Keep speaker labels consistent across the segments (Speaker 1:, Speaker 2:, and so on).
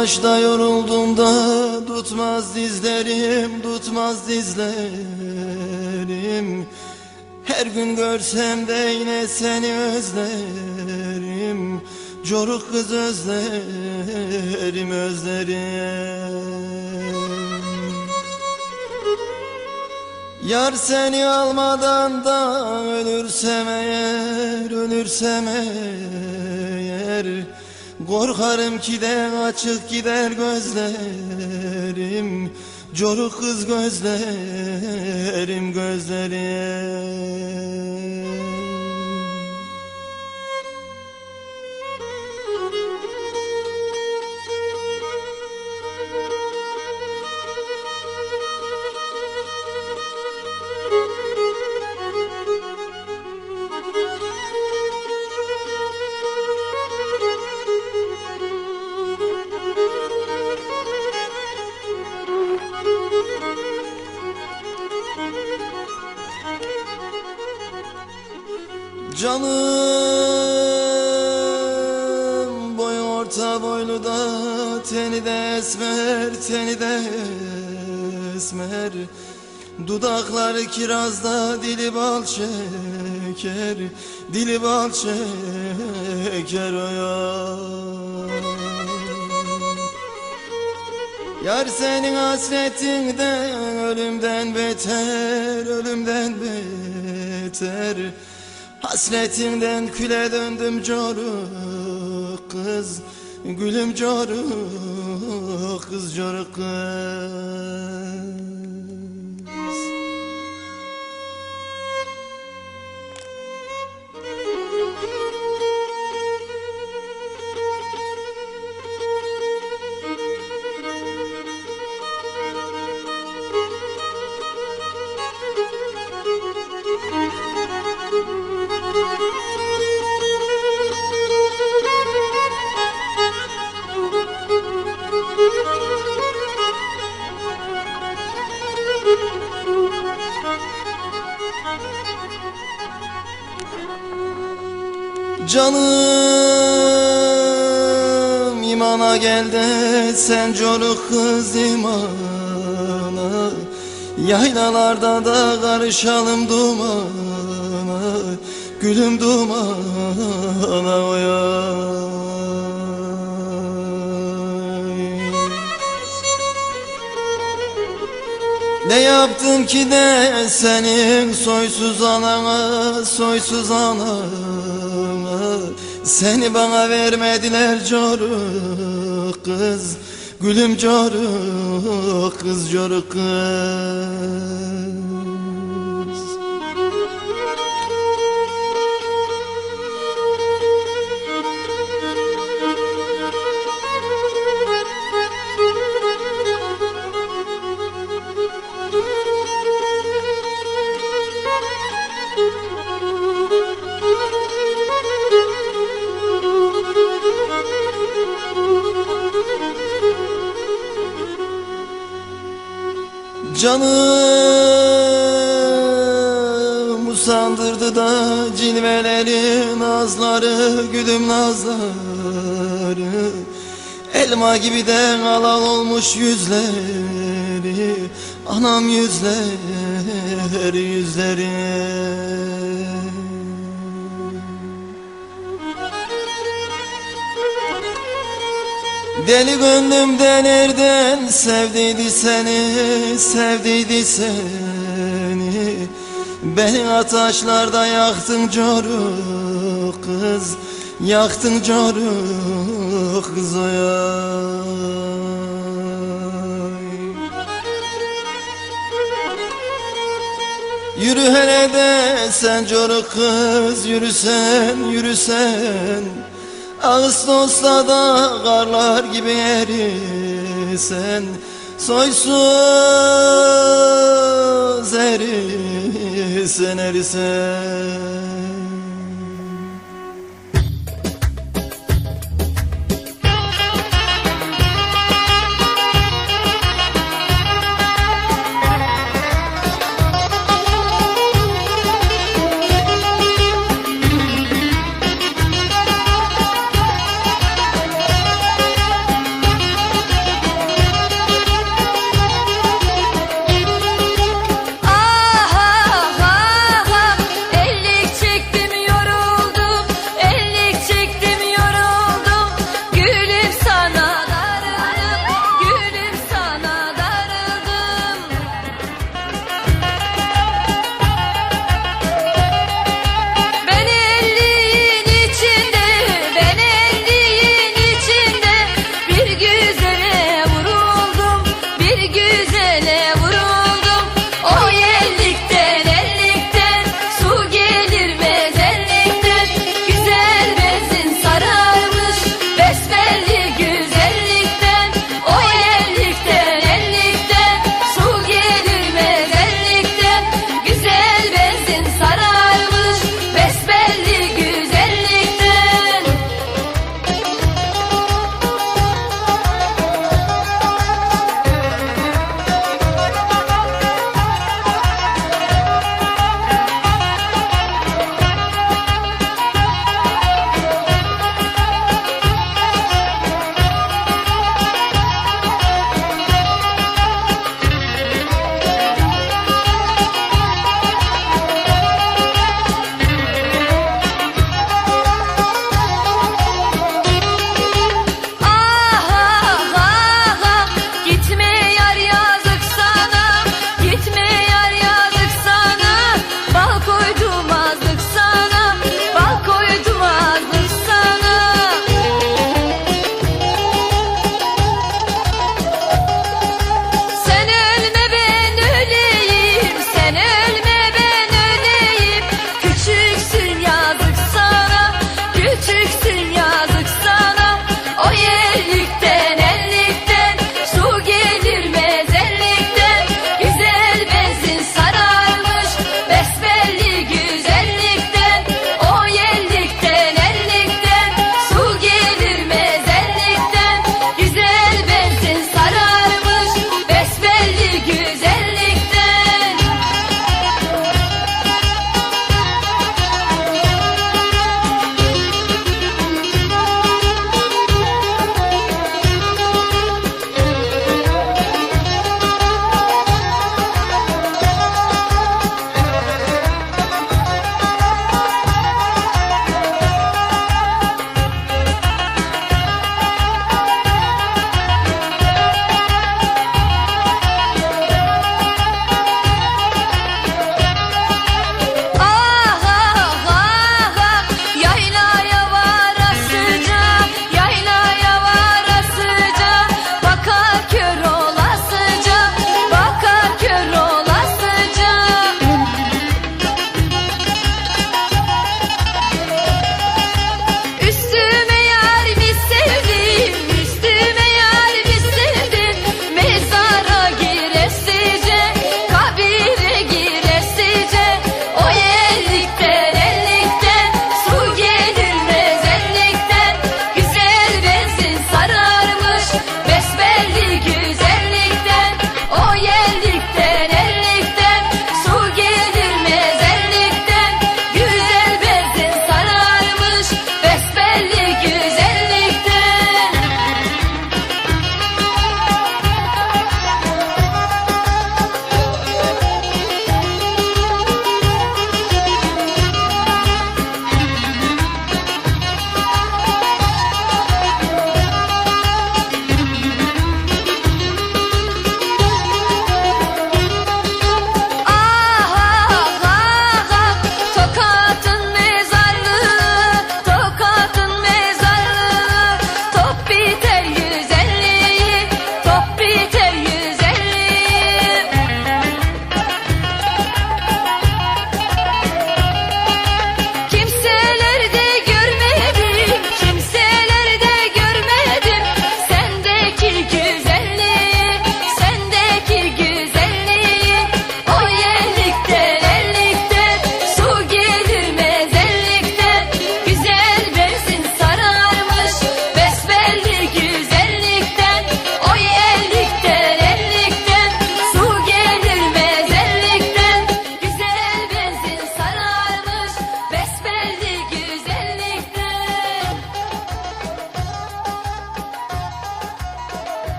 Speaker 1: yaşta yoruldum da tutmaz dizlerim, tutmaz dizlerim. Her gün görsem de yine seni özlerim. Coruk kız özlerim, özlerim. Yar seni almadan da ölürsem eğer, ölürsem eğer Korkarım ki de açık gider gözlerim. Coruk kız gözlerim, gözlerim Canım boyu orta boylu da teni de esmer teni de esmer. Dudakları kirazda dili bal şeker Dili bal şeker o ya. Yar senin hasretinden ölümden beter, ölümden beter Hasretinden küle döndüm coruk kız Gülüm coruk kız coruk kız Canım imana gel de sen coruk kız imana Yaylalarda da karışalım dumana Gülüm dumana oy Ne yaptım ki de senin soysuz anana, soysuz anana Seni bana vermediler coruk kız. Gülüm coruk kız coruk kız Canım usandırdı da cilvelerin nazları Gülüm nazları. Elma gibi de alal olmuş yüzleri Anam yüzleri yüzleri Deli gönlümde nereden sevdiydi seni, sevdiydi seni. Beni ataşlarda yaktın coruk kız, yaktın coruk kız Yürü hele de sen coruk kız, yürüsen, yürüsen Ağustos'ta da karlar gibi erisen Soysuz erisen erisen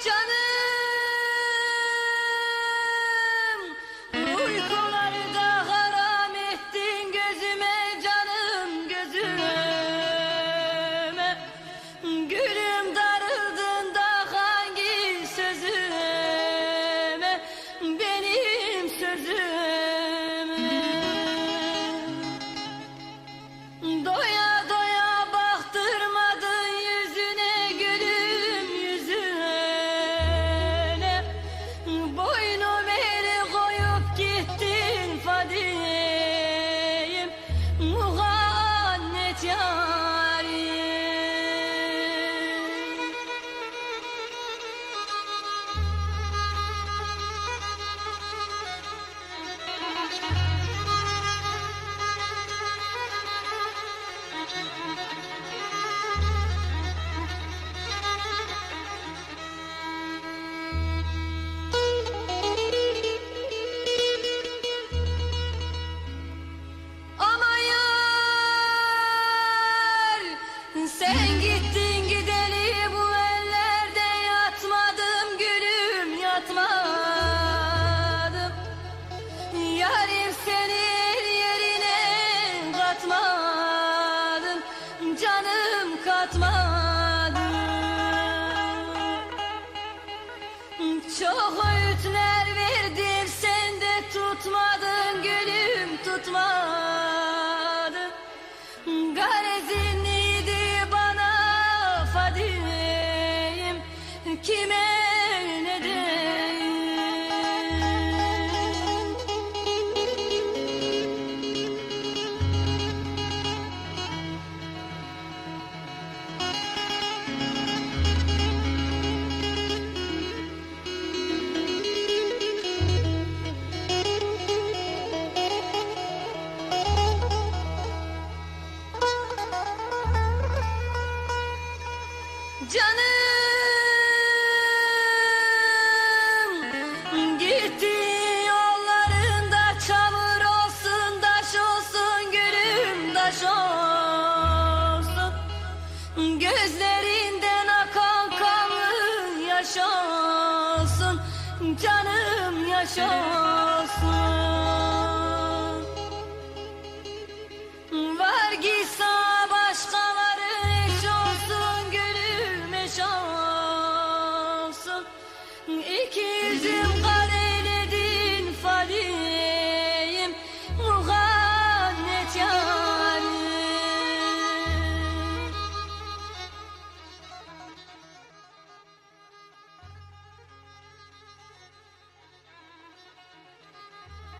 Speaker 2: Canım. Canım gitti yollarında çamur olsun taş olsun gülüm taş olsun. Gözlerinden akan kanlı yaş canım yaş